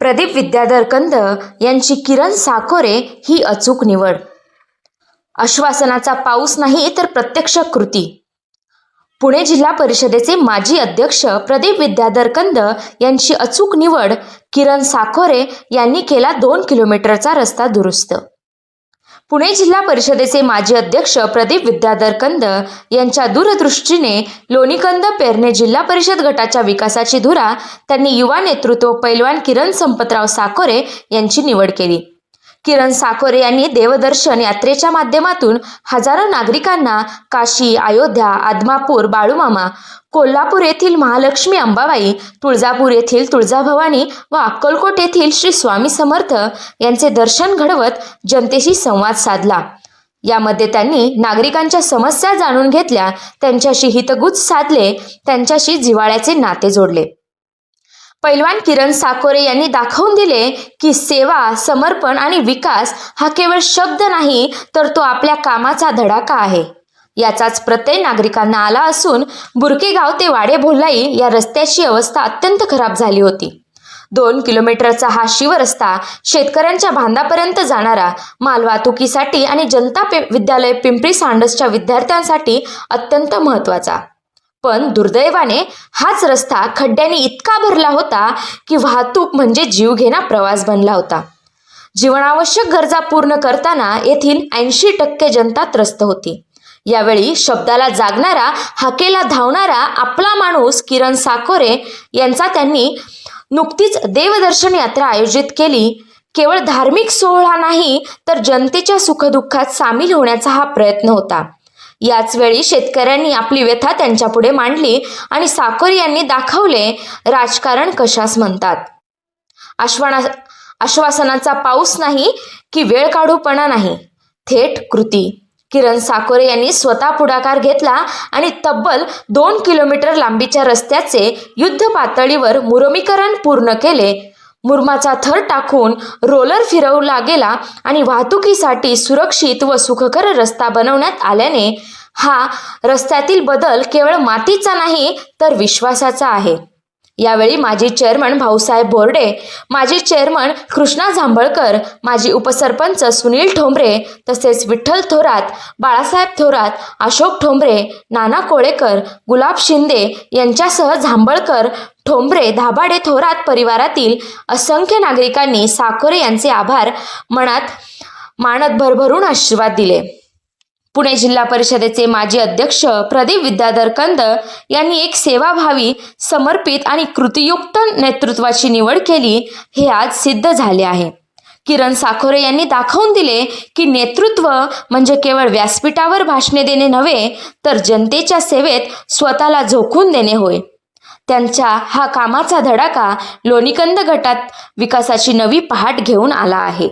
प्रदीप विद्याधर कंद यांची किरण साकोरे ही अचूक निवड. आश्वासनाचा पाऊस नाही तर प्रत्यक्ष कृती. पुणे जिल्हा परिषदेचे माजी अध्यक्ष प्रदीप विद्याधर कंद यांची अचूक निवड किरण साकोरे यांनी केला दोन किलोमीटरचा रस्ता दुरुस्त. पुणे जिल्हा परिषदेचे माजी अध्यक्ष प्रदीप विद्याधर कंद यांच्या दूरदृष्टीने लोणीकंद पेरणे जिल्हा परिषद गटाच्या विकासाची धुरा त्यांनी युवा नेतृत्व पैलवान किरण संपतराव साकोरे यांची निवड केली. किरण साखोरे यांनी देवदर्शन यात्रेच्या माध्यमातून हजारो नागरिकांना काशी अयोध्या आदमापूर बाळूमामा कोल्हापूर येथील महालक्ष्मी अंबाबाई तुळजापूर येथील तुळजाभवानी व अक्कलकोट येथील श्री स्वामी समर्थ यांचे दर्शन घडवत जनतेशी संवाद साधला. यामध्ये त्यांनी नागरिकांच्या समस्या जाणून घेतल्या त्यांच्याशी हितगुज साधले त्यांच्याशी जिव्हाळ्याचे नाते जोडले. पैलवान किरण साकोरे यांनी दाखवून दिले की सेवा समर्पण आणि विकास हा केवळ शब्द नाही तर तो आपल्या कामाचा धडाका आहे. याचाच प्रत्यय नागरिकांना आला असून बुरकेगाव ते वाडे भोलाई या रस्त्याची अवस्था अत्यंत खराब झाली होती. दोन किलोमीटरचा हा शिवरस्ता शेतकऱ्यांच्या बांधापर्यंत जाणारा मालवाहतुकीसाठी आणि जनता पे विद्यालय पिंपरी सांडसच्या विद्यार्थ्यांसाठी अत्यंत महत्त्वाचा. पण दुर्दैवाने हाच रस्ता खड्ड्यांनी इतका भरला होता की वाहतूक म्हणजे जीवघेणा प्रवास बनला होता. जीवनावश्यक गरजा पूर्ण करताना येथील ऐंशी टक्के जनता त्रस्त होती. यावेळी शब्दाला जागणारा हाकेला धावणारा आपला माणूस किरण साकोरे यांचा त्यांनी नुकतीच देवदर्शन यात्रा आयोजित केली. केवळ धार्मिक सोहळा नाही तर जनतेच्या सुखदुःखात सामील होण्याचा हा प्रयत्न होता. याच वेळी शेतकऱ्यांनी आपली व्यथा त्यांच्यापुढे मांडली आणि साकोरे यांनी दाखवले राजकारण कशास म्हणतात. आश्वाना आश्वासनाचा पाऊस नाही की वेळ काढूपणा नाही. थेट कृती. किरण साकोरे यांनी स्वतः पुढाकार घेतला आणि तब्बल दोन किलोमीटर लांबीच्या रस्त्याचे युद्ध पातळीवर मुरमीकरण पूर्ण केले. मुरमाचा थर टाकून रोलर फिरवला गेला आणि वाहतुकीसाठी सुरक्षित व सुखकर रस्ता बनवण्यात आल्याने हा रस्त्यातील बदल केवळ मातीचा नाही तर विश्वासाचा आहे. यावेळी माजी चेअरमन भाऊसाहेब बोर्डे माजी चेअरमन कृष्णा जांभळकर माजी उपसरपंच सुनील ठोंबरे तसेच विठ्ठल थोरात बाळासाहेब थोरात अशोक ठोंबरे नाना कोळेकर गुलाब शिंदे यांच्यासह जांभळकर ठोंबरे धाबाडे थोरात परिवारातील असंख्य नागरिकांनी साकोरे यांचे आभार मनात मानत भरभरून आशीर्वाद दिले. पुणे जिल्हा परिषदेचे माजी अध्यक्ष प्रदीप विद्याधर कंद यांनी एक सेवाभावी समर्पित आणि कृतीयुक्त नेतृत्वाची निवड केली हे आज सिद्ध झाले आहे. किरण साखोरे यांनी दाखवून दिले की नेतृत्व म्हणजे केवळ व्यासपीठावर भाषणे देणे नव्हे तर जनतेच्या सेवेत स्वतःला झोकून देणे होय. त्यांच्या हा कामाचा धडाका लोणीकंद गटात विकासाची नवी पहाट घेऊन आला आहे.